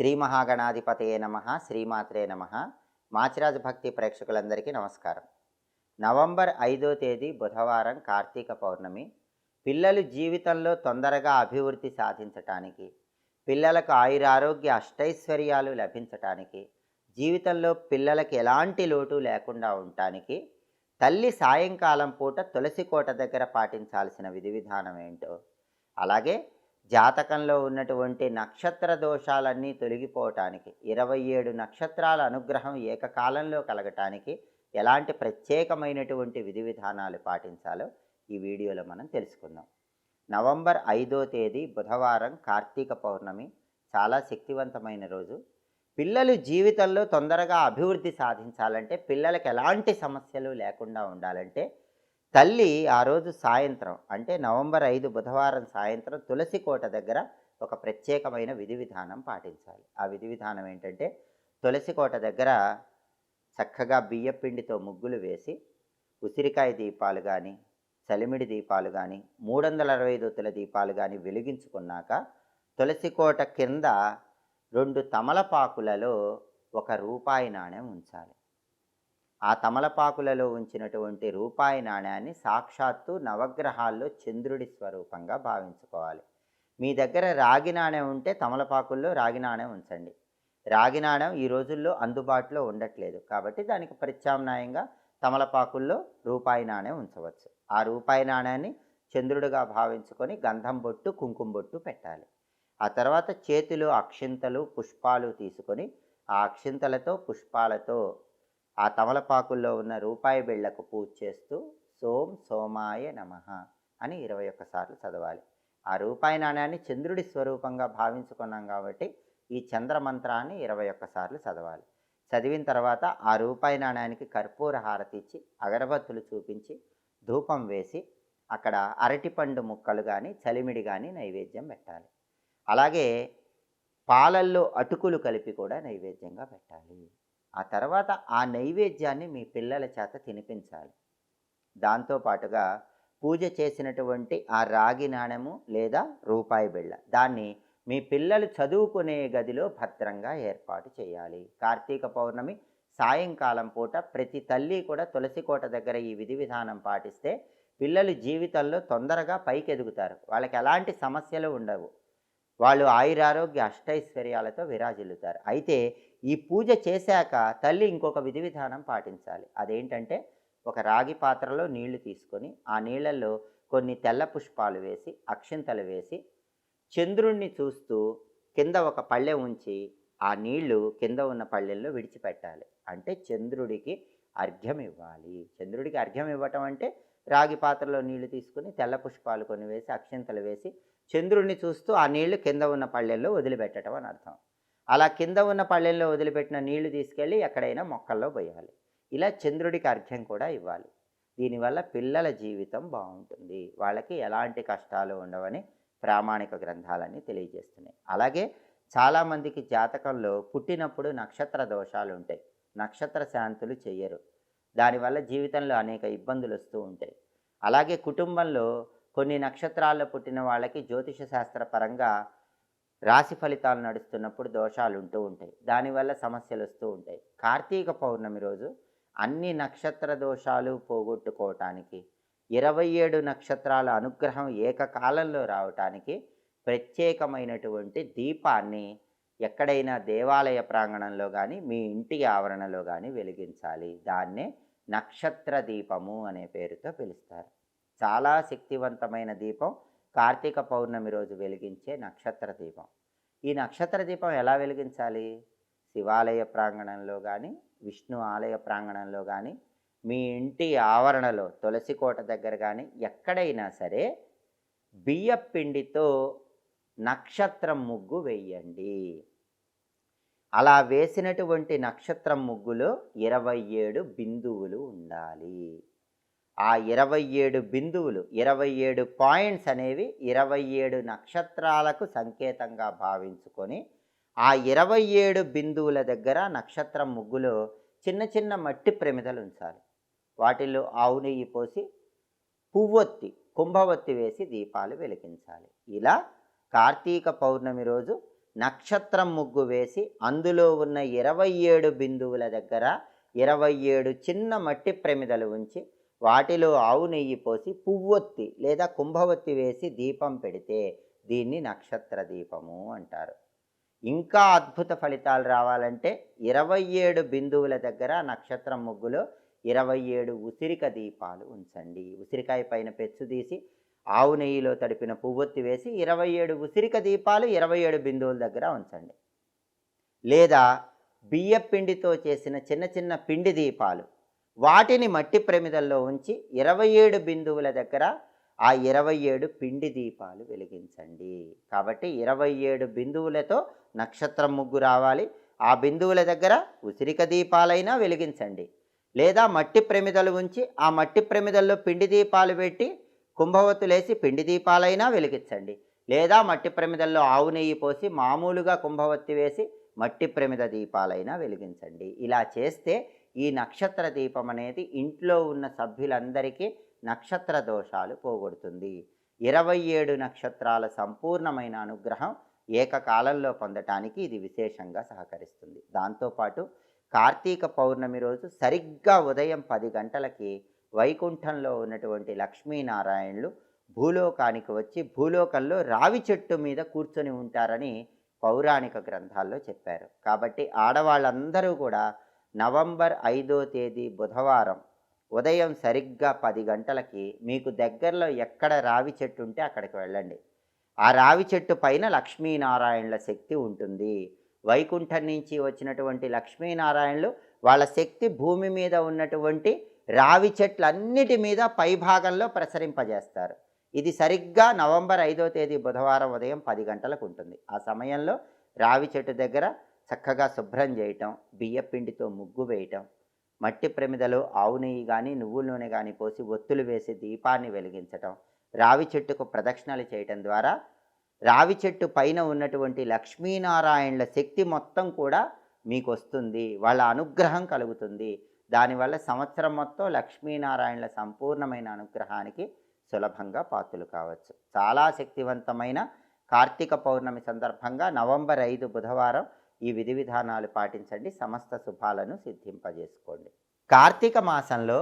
శ్రీ మహాగణాధిపతయే నమ శ్రీమాత్రే నమ. మాచిరాజు భక్తి ప్రేక్షకులందరికీ నమస్కారం. నవంబర్ ఐదో తేదీ బుధవారం కార్తీక పౌర్ణమి. పిల్లలు జీవితంలో తొందరగా అభివృద్ధి సాధించటానికి పిల్లలకు ఆయురారోగ్య అష్టైశ్వర్యాలు లభించటానికి జీవితంలో పిల్లలకు ఎలాంటి లోటు లేకుండా ఉండటానికి తల్లి సాయంకాలం పూట తులసి కోట దగ్గర పాటించాల్సిన విధి విధానం ఏంటో అలాగే జాతకంలో ఉన్నటువంటి నక్షత్ర దోషాలన్నీ తొలగిపోవటానికి ఇరవై ఏడు నక్షత్రాల అనుగ్రహం ఏకకాలంలో కలగటానికి ఎలాంటి ప్రత్యేకమైనటువంటి విధి విధానాలు పాటించాలో ఈ వీడియోలో మనం తెలుసుకుందాం. నవంబర్ ఐదో తేదీ బుధవారం కార్తీక పౌర్ణమి. చాలా శక్తివంతమైన రోజు. పిల్లలు జీవితంలో తొందరగా అభివృద్ధి సాధించాలంటే పిల్లలకు ఎలాంటి సమస్యలు లేకుండా ఉండాలంటే తల్లి ఆ రోజు సాయంత్రం అంటే నవంబర్ ఐదు బుధవారం సాయంత్రం తులసి కోట దగ్గర ఒక ప్రత్యేకమైన విధి విధానం పాటించాలి. ఆ విధి విధానం ఏంటంటే తులసి కోట దగ్గర చక్కగా బియ్యపిండితో ముగ్గులు వేసి ఉసిరికాయ దీపాలు కానీ చలిమిడి దీపాలు కానీ మూడు వందల అరవై దొత్తుల దీపాలు కానీ వెలిగించుకున్నాక తులసి కోట కింద రెండు తమలపాకులలో ఒక రూపాయి నాణ్యం ఉంచాలి. ఆ తమలపాకులలో ఉంచినటువంటి రూపాయి నాణ్యాన్ని సాక్షాత్తు నవగ్రహాల్లో చంద్రుడి స్వరూపంగా భావించుకోవాలి. మీ దగ్గర రాగి నాణ్యం ఉంటే తమలపాకుల్లో రాగి నాణ్యం ఉంచండి. రాగి నాణ్యం ఈ రోజుల్లో అందుబాటులో ఉండట్లేదు. కాబట్టి దానికి ప్రత్యామ్నాయంగా తమలపాకుల్లో రూపాయి నాణ్యం ఉంచవచ్చు. ఆ రూపాయి నాణ్యాన్ని చంద్రుడిగా భావించుకొని గంధం బొట్టు కుంకుమ బొట్టు పెట్టాలి. ఆ తర్వాత చేతిలో అక్షింతలు పుష్పాలు తీసుకొని ఆ అక్షింతలతో పుష్పాలతో ఆ తమలపాకుల్లో ఉన్న రూపాయి బిళ్ళకు పూజ చేస్తూ సోం సోమాయ నమ అని ఇరవై ఒక్కసార్లు చదవాలి. ఆ రూపాయి నాణ్యాన్ని చంద్రుడి స్వరూపంగా భావించుకున్నాం కాబట్టి ఈ చంద్ర మంత్రాన్ని ఇరవై ఒక్కసార్లు చదవాలి. చదివిన తర్వాత ఆ రూపాయి నాణ్యానికి కర్పూర హారతి ఇచ్చి అగరబత్తులు చూపించి ధూపం వేసి అక్కడ అరటిపండు ముక్కలు కానీ చలిమిడి కానీ నైవేద్యం పెట్టాలి. అలాగే పాలల్లో అటుకులు కలిపి కూడా నైవేద్యంగా పెట్టాలి. ఆ తర్వాత ఆ నైవేద్యాన్ని మీ పిల్లల చేత తినిపించాలి. దాంతోపాటుగా పూజ చేసినటువంటి ఆ రాగి నాణెము లేదా రూపాయి బిళ్ళ దాన్ని మీ పిల్లలు చదువుకునే గదిలో భద్రంగా ఏర్పాటు చేయాలి. కార్తీక పౌర్ణమి సాయంకాలం పూట ప్రతి తల్లి కూడా తులసి కోట దగ్గర ఈ విధి విధానం పాటిస్తే పిల్లలు జీవితంలో తొందరగా పైకి ఎదుగుతారు వాళ్ళకి ఎలాంటి సమస్యలు ఉండవు. వాళ్ళు ఆయురారోగ్య అష్టైశ్వర్యాలతో విరాజిల్లుతారు. అయితే ఈ పూజ చేశాక తల్లి ఇంకొక విధి విధానం పాటించాలి. అదేంటంటే ఒక రాగి పాత్రలో నీళ్ళు తీసుకొని ఆ నీళ్ళల్లో కొన్ని తెల్ల పుష్పాలు వేసి అక్షింతలు వేసి చంద్రుణ్ణి చూస్తూ కింద ఒక పళ్ళె ఉంచి ఆ నీళ్ళు కింద ఉన్న పళ్ళెల్లో విడిచిపెట్టాలి. అంటే చంద్రుడికి అర్ఘ్యం ఇవ్వాలి. చంద్రుడికి అర్ఘ్యం ఇవ్వటం అంటే రాగి పాత్రలో నీళ్ళు తీసుకుని తెల్ల పుష్పాలు కొన్ని వేసి అక్షింతలు వేసి చంద్రుడిని చూస్తూ ఆ నీళ్ళు కింద ఉన్న పళ్ళెల్లో వదిలిపెట్టడం అని అర్థం. అలా కింద ఉన్న పళ్ళెల్లో వదిలిపెట్టిన నీళ్ళు తీసుకెళ్ళి ఎక్కడైనా మొక్కల్లో పోయాలి. ఇలా చంద్రుడికి అర్ఘ్యం కూడా ఇవ్వాలి. దీనివల్ల పిల్లల జీవితం బాగుంటుంది. వాళ్ళకి ఎలాంటి కష్టాలు ఉండవని ప్రామాణిక గ్రంథాలన్నీ తెలియజేస్తున్నాయి. అలాగే చాలామందికి జాతకంలో పుట్టినప్పుడు నక్షత్ర దోషాలు ఉంటాయి. నక్షత్ర శాంతులు చెయ్యరు. దానివల్ల జీవితంలో అనేక ఇబ్బందులు వస్తూ ఉంటాయి. అలాగే కుటుంబంలో కొన్ని నక్షత్రాల్లో పుట్టిన వాళ్ళకి జ్యోతిష శాస్త్రపరంగా రాశి ఫలితాలు నడుస్తున్నప్పుడు దోషాలు ఉంటూ ఉంటాయి. దానివల్ల సమస్యలు వస్తూ ఉంటాయి. కార్తీక పౌర్ణమి రోజు అన్ని నక్షత్ర దోషాలు పోగొట్టుకోవటానికి ఇరవై ఏడు నక్షత్రాల అనుగ్రహం ఏకకాలంలో రావటానికి ప్రత్యేకమైనటువంటి దీపాన్ని ఎక్కడైనా దేవాలయ ప్రాంగణంలో కానీ మీ ఇంటి ఆవరణలో కానీ వెలిగించాలి. దాన్నే నక్షత్ర దీపము అనే పేరుతో పిలుస్తారు. చాలా శక్తివంతమైన దీపం కార్తీక పౌర్ణమి రోజు వెలిగించే నక్షత్ర దీపం. ఈ నక్షత్ర దీపం ఎలా వెలిగించాలి? శివాలయ ప్రాంగణంలో కానీ విష్ణు ఆలయ ప్రాంగణంలో కానీ మీ ఇంటి ఆవరణలో తులసి కోట దగ్గర కానీ ఎక్కడైనా సరే బియ్య పిండితో నక్షత్రం ముగ్గు వేయండి. అలా వేసినటువంటి నక్షత్రం ముగ్గులో ఇరవై ఏడు బిందువులు ఉండాలి. ఆ ఇరవై ఏడు బిందువులు ఇరవై ఏడు పాయింట్స్ అనేవి ఇరవై ఏడు నక్షత్రాలకు సంకేతంగా భావించుకొని ఆ ఇరవై ఏడు బిందువుల దగ్గర నక్షత్రం ముగ్గులో చిన్న చిన్న మట్టి ప్రమిదలు ఉంచాలి. వాటిల్లో ఆవు నెయ్యి పోసి పువ్వొత్తి కుంభవత్తి వేసి దీపాలు వెలిగించాలి. ఇలా కార్తీక పౌర్ణమి రోజు నక్షత్రం ముగ్గు వేసి అందులో ఉన్న ఇరవై ఏడు బిందువుల దగ్గర ఇరవై ఏడు చిన్న మట్టి ప్రమిదలు ఉంచి వాటిలో ఆవు నెయ్యి పోసి పువ్వొత్తి లేదా కుంభవత్తి వేసి దీపం పెడితే దీన్ని నక్షత్ర దీపము అంటారు. ఇంకా అద్భుత ఫలితాలు రావాలంటే ఇరవై ఏడు బిందువుల దగ్గర నక్షత్రం ముగ్గులో ఇరవై ఏడు ఉసిరిక దీపాలు ఉంచండి. ఉసిరికాయ పైన పెచ్చు తీసి ఆవు నెయ్యిలో తడిపిన పువ్వొత్తి వేసి ఇరవై ఏడు ఉసిరిక దీపాలు ఇరవై ఏడు బిందువుల దగ్గర ఉంచండి. లేదా బియ్య పిండితో చేసిన చిన్న చిన్న పిండి దీపాలు వాటిని మట్టి ప్రమిదల్లో ఉంచి ఇరవై ఏడు బిందువుల దగ్గర ఆ ఇరవై ఏడు పిండి దీపాలు వెలిగించండి. కాబట్టి ఇరవై ఏడు బిందువులతో నక్షత్రం ముగ్గు రావాలి. ఆ బిందువుల దగ్గర ఉసిరిక దీపాలైనా వెలిగించండి. లేదా మట్టి ప్రమిదలు ఉంచి ఆ మట్టి ప్రమిదల్లో పిండి దీపాలు పెట్టి కుంభవత్తులేసి పిండి దీపాలైనా వెలిగించండి. లేదా మట్టి ప్రమిదల్లో ఆవు నెయ్యి పోసి మామూలుగా కుంభవత్తి వేసి మట్టి ప్రమిద దీపాలైనా వెలిగించండి. ఇలా చేస్తే ఈ నక్షత్ర దీపం అనేది ఇంట్లో ఉన్న సభ్యులందరికీ నక్షత్ర దోషాలు పోగొడుతుంది. ఇరవై ఏడు నక్షత్రాల సంపూర్ణమైన అనుగ్రహం ఏకకాలంలో పొందటానికి ఇది విశేషంగా సహకరిస్తుంది. దాంతోపాటు కార్తీక పౌర్ణమి రోజు సరిగ్గా ఉదయం పది గంటలకి వైకుంఠంలో ఉన్నటువంటి లక్ష్మీనారాయణులు భూలోకానికి వచ్చి భూలోకంలో రావి చెట్టు మీద కూర్చొని ఉంటారని పౌరాణిక గ్రంథాల్లో చెప్పారు. కాబట్టి ఆడవాళ్ళందరూ కూడా నవంబర్ ఐదో తేదీ బుధవారం ఉదయం సరిగ్గా పది గంటలకి మీకు దగ్గరలో ఎక్కడ రావి చెట్టు ఉంటే అక్కడికి వెళ్ళండి. ఆ రావి చెట్టు పైన లక్ష్మీనారాయణుల శక్తి ఉంటుంది. వైకుంఠం నుంచి వచ్చినటువంటి లక్ష్మీనారాయణులు వాళ్ళ శక్తి భూమి మీద ఉన్నటువంటి రావి చెట్లన్నిటి మీద పైభాగంలో ప్రసరింపజేస్తారు. ఇది సరిగ్గా నవంబర్ ఐదో తేదీ బుధవారం ఉదయం పది గంటలకు ఉంటుంది. ఆ సమయంలో రావి చెట్టు దగ్గర చక్కగా శుభ్రం చేయటం బియ్యపిండితో ముగ్గు వేయటం మట్టి ప్రమిదలో ఆవు నెయ్యి కానీ నువ్వుల నూనె కానీ పోసి ఒత్తులు వేసి దీపాన్ని వెలిగించటం రావి చెట్టుకు ప్రదక్షిణలు చేయటం ద్వారా రావి చెట్టు పైన ఉన్నటువంటి లక్ష్మీనారాయణుల శక్తి మొత్తం కూడా మీకు వస్తుంది వాళ్ళ అనుగ్రహం కలుగుతుంది. దానివల్ల సంవత్సరం మొత్తం లక్ష్మీనారాయణుల సంపూర్ణమైన అనుగ్రహానికి సులభంగా పాత్రలు కావచ్చు. చాలా శక్తివంతమైన కార్తీక పౌర్ణమి సందర్భంగా నవంబర్ ఐదు బుధవారం ఈ విధి విధానాలు పాటించండి. సమస్త శుభాలను సిద్ధింపజేసుకోండి. కార్తీక మాసంలో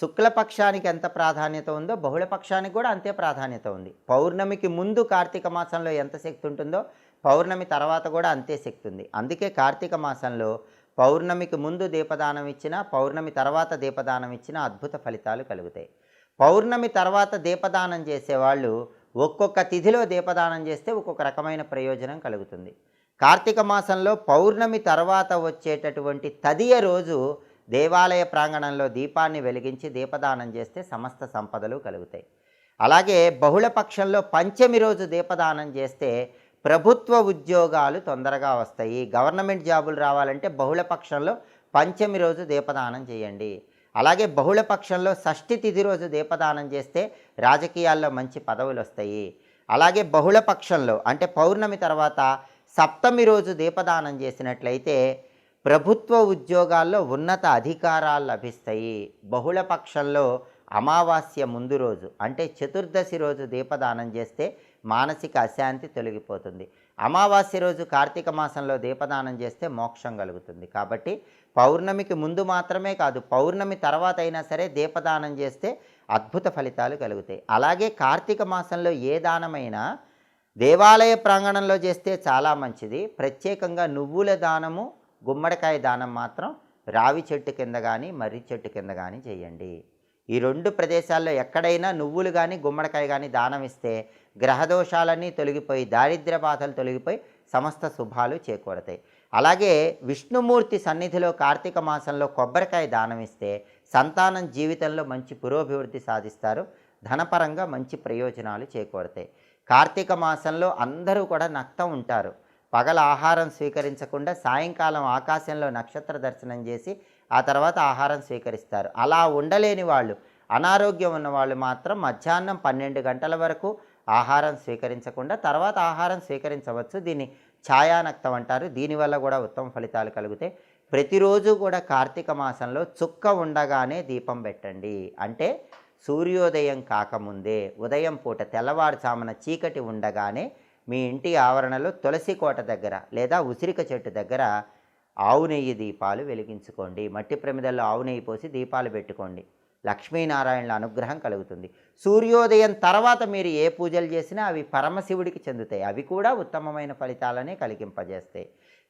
శుక్లపక్షానికి ఎంత ప్రాధాన్యత ఉందో బహుళపక్షానికి కూడా అంతే ప్రాధాన్యత ఉంది. పౌర్ణమికి ముందు కార్తీక మాసంలో ఎంత శక్తి ఉంటుందో పౌర్ణమి తర్వాత కూడా అంతే శక్తి ఉంది. అందుకే కార్తీక మాసంలో పౌర్ణమికి ముందు దీపదానం ఇచ్చినా పౌర్ణమి తర్వాత దీపదానం ఇచ్చినా అద్భుత ఫలితాలు కలుగుతాయి. పౌర్ణమి తర్వాత దీపదానం చేసేవాళ్ళు ఒక్కొక్క తిథిలో దీపదానం చేస్తే ఒక్కొక్క రకమైన ప్రయోజనం కలుగుతుంది. కార్తీక మాసంలో పౌర్ణమి తర్వాత వచ్చేటటువంటి తదియ రోజు దేవాలయ ప్రాంగణంలో దీపాన్ని వెలిగించి దీపదానం చేస్తే సమస్త సంపదలు కలుగుతాయి. అలాగే బహుళ పక్షంలో పంచమి రోజు దీపదానం చేస్తే ప్రభుత్వ ఉద్యోగాలు తొందరగా వస్తాయి. గవర్నమెంట్ జాబులు రావాలంటే బహుళ పక్షంలో పంచమి రోజు దీపదానం చేయండి. అలాగే బహుళ పక్షంలో షష్ఠి తిథి రోజు దీపదానం చేస్తే రాజకీయాల్లో మంచి పదవులు వస్తాయి. అలాగే బహుళ పక్షంలో అంటే పౌర్ణమి తర్వాత సప్తమి రోజు దీపదానం చేసినట్లయితే ప్రభుత్వ ఉద్యోగాల్లో ఉన్నత అధికారాలు లభిస్తాయి. బహుళ పక్షంలో అమావాస్య ముందు రోజు అంటే చతుర్దశి రోజు దీపదానం చేస్తే మానసిక అశాంతి తొలగిపోతుంది. అమావాస్య రోజు కార్తీక మాసంలో దీపదానం చేస్తే మోక్షం కలుగుతుంది. కాబట్టి పౌర్ణమికి ముందు మాత్రమే కాదు పౌర్ణమి తర్వాత అయినా సరే దీపదానం చేస్తే అద్భుత ఫలితాలు కలుగుతాయి. అలాగే కార్తీక మాసంలో ఏ దానమైనా దేవాలయ ప్రాంగణంలో చేస్తే చాలా మంచిది. ప్రత్యేకంగా నువ్వుల దానము గుమ్మడికాయ దానం మాత్రం రావి చెట్టు కింద కానీ మర్రి చెట్టు కింద కానీ చేయండి. ఈ రెండు ప్రదేశాల్లో ఎక్కడైనా నువ్వులు కానీ గుమ్మడికాయ కానీ దానం ఇస్తే గ్రహదోషాలన్నీ తొలగిపోయి దారిద్ర్య బాధలు తొలగిపోయి సమస్త శుభాలు చేకూడతాయి అలాగే విష్ణుమూర్తి సన్నిధిలో కార్తీక మాసంలో కొబ్బరికాయ దానం ఇస్తే సంతానం జీవితంలో మంచి పురోభివృద్ధి సాధిస్తారు. ధనపరంగా మంచి ప్రయోజనాలు చేకూడతాయి కార్తీక మాసంలో అందరూ కూడా నక్తం ఉంటారు. పగల ఆహారం స్వీకరించకుండా సాయంకాలం ఆకాశంలో నక్షత్ర దర్శనం చేసి ఆ తర్వాత ఆహారం స్వీకరిస్తారు. అలా ఉండలేని వాళ్ళు అనారోగ్యం ఉన్న వాళ్ళు మాత్రం మధ్యాహ్నం పన్నెండు గంటల వరకు ఆహారం స్వీకరించకుండా తర్వాత ఆహారం స్వీకరించవచ్చు. దీన్ని ఛాయానక్తం అంటారు. దీనివల్ల కూడా ఉత్తమ ఫలితాలు కలుగుతాయి. ప్రతిరోజు కూడా కార్తీక మాసంలో చుక్క ఉండగానే దీపం పెట్టండి. అంటే సూర్యోదయం కాకముందే ఉదయం పూట తెల్లవారుజామున చీకటి ఉండగానే మీ ఇంటి ఆవరణలో తులసి కోట దగ్గర లేదా ఉసిరిక చెట్టు దగ్గర ఆవు నెయ్యి దీపాలు వెలిగించుకోండి. మట్టి ప్రమిదల్లో ఆవు నెయ్యి పోసి దీపాలు పెట్టుకోండి. లక్ష్మీనారాయణల అనుగ్రహం కలుగుతుంది. సూర్యోదయం తర్వాత మీరు ఏ పూజలు చేసినా అవి పరమశివుడికి చెందుతాయి. అవి కూడా ఉత్తమమైన ఫలితాలనే కలిగింపజేస్తాయి.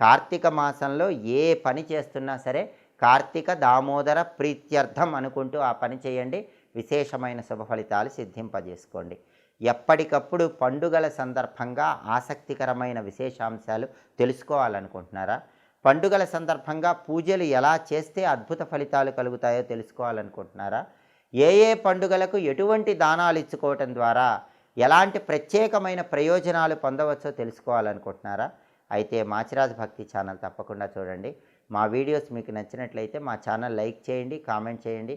కార్తీక మాసంలో ఏ పని చేస్తున్నా సరే కార్తీక దామోదర ప్రీత్యర్థం అనుకుంటూ ఆ పని చేయండి. విశేషమైన శుభ ఫలితాలు సిద్ధింపజేసుకోండి. ఎప్పటికప్పుడు పండుగల సందర్భంగా ఆసక్తికరమైన విశేషాంశాలు తెలుసుకోవాలనుకుంటున్నారా? పండుగల సందర్భంగా పూజలు ఎలా చేస్తే అద్భుత ఫలితాలు కలుగుతాయో తెలుసుకోవాలనుకుంటున్నారా? ఏ ఏ పండుగలకు ఎటువంటి దానాలు ఇచ్చుకోవటం ద్వారా ఎలాంటి ప్రత్యేకమైన ప్రయోజనాలు పొందవచ్చో తెలుసుకోవాలనుకుంటున్నారా? అయితే మాచిరాజ్ భక్తి ఛానల్ తప్పకుండా చూడండి. మా వీడియోస్ మీకు నచ్చినట్లయితే మా ఛానల్ లైక్ చేయండి కామెంట్ చేయండి.